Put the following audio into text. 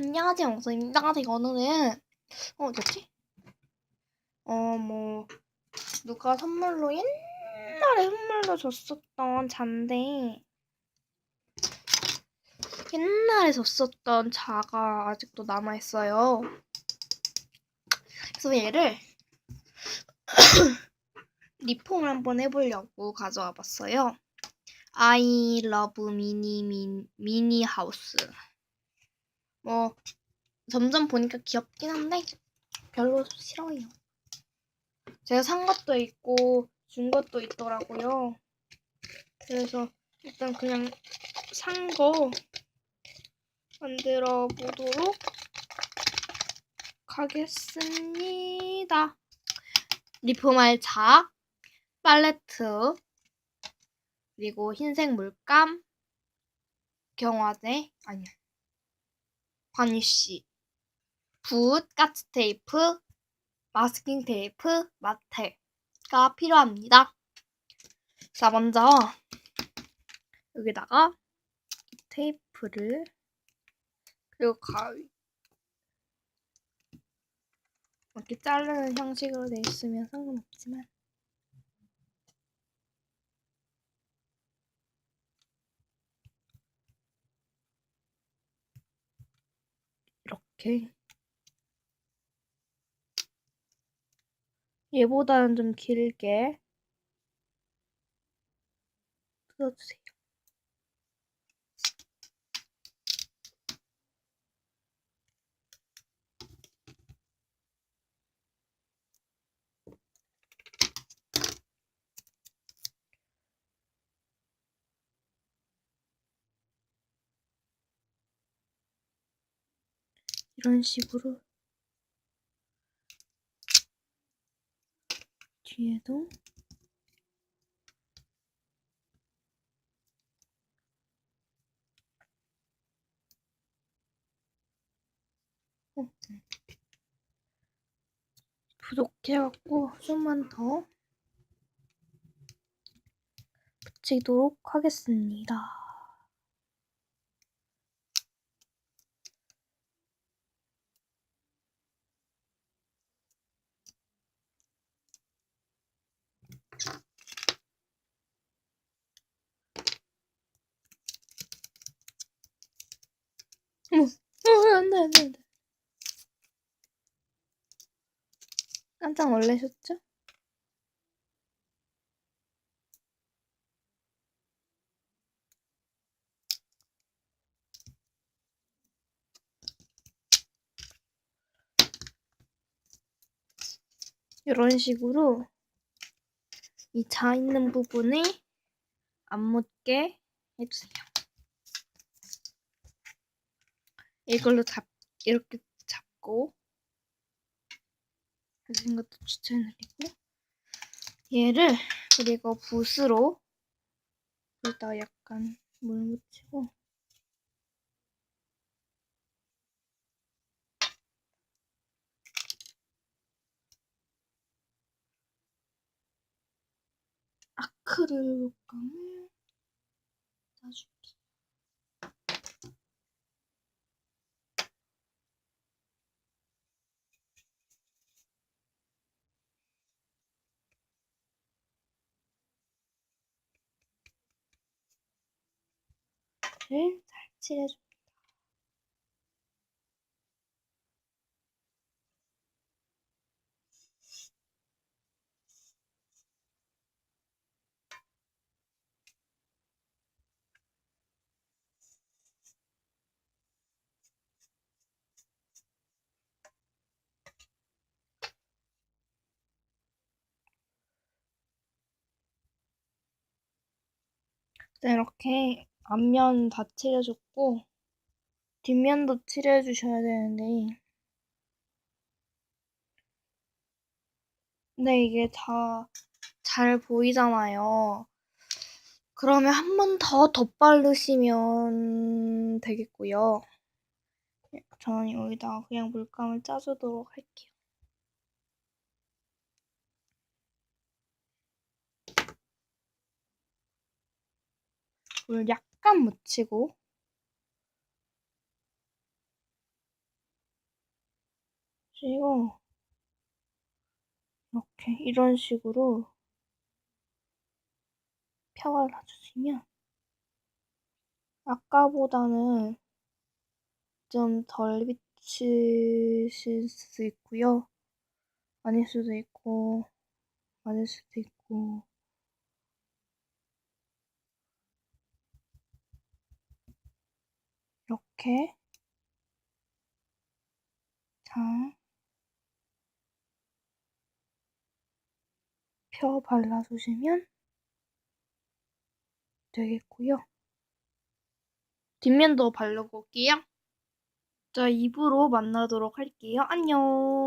안녕하세요, 영수입니다. 제가 오늘은, 어, 어디였지? 어, 뭐, 누가 선물로, 옛날에 선물로 줬었던 잔데, 옛날에 줬었던 자가 아직도 남아있어요. 그래서 얘를, 리폼을 한번 해보려고 가져와 봤어요. I love mini, mini, mini house. 뭐 점점 보니까 귀엽긴 한데 별로 싫어요. 제가 산 것도 있고 준 것도 있더라고요. 그래서 일단 그냥 산 거 만들어 보도록 하겠습니다. 리폼할 자, 팔레트, 그리고 흰색 물감, 경화제, 아니야. 바니쉬, 붓, 가츠 테이프, 마스킹 테이프, 마테가 필요합니다. 자, 먼저 여기다가 이 테이프를 그리고 가위. 이렇게 자르는 형식으로 돼 있으면 상관없지만 이렇게 얘보다는 좀 길게 뜯어주세요. 이런 식으로 뒤에도 어, 네. 부족해갖고 좀만 더 붙이도록 하겠습니다. 어, 돼. 깜짝 놀라셨죠? 이런 식으로 이 자 있는 부분에 안 묻게 해주세요. 이걸로 잡 이렇게 잡고 하시는 것도 추천드리고 얘를 그리고 붓으로 여기다 약간 물 묻히고 아크릴 감을 놔줄게. 를잘 칠해줍 이렇게 앞면 다 칠해줬고 뒷면도 칠해주셔야 되는데 근데 이게 다 잘 보이잖아요. 그러면 한 번 더 덧바르시면 되겠고요. 저는 여기다가 그냥 물감을 짜주도록 할게요. 물 약간 묻히고 그리고 이렇게 이런 식으로 펴 발라주시면 아까보다는 좀 덜 비치실 수 있고요. 아닐 수도 있고 맞을 수도 있고 이렇게 잘 펴 발라주시면 되겠고요. 뒷면도 바르고 올게요. 자, 입으로 만나도록 할게요. 안녕.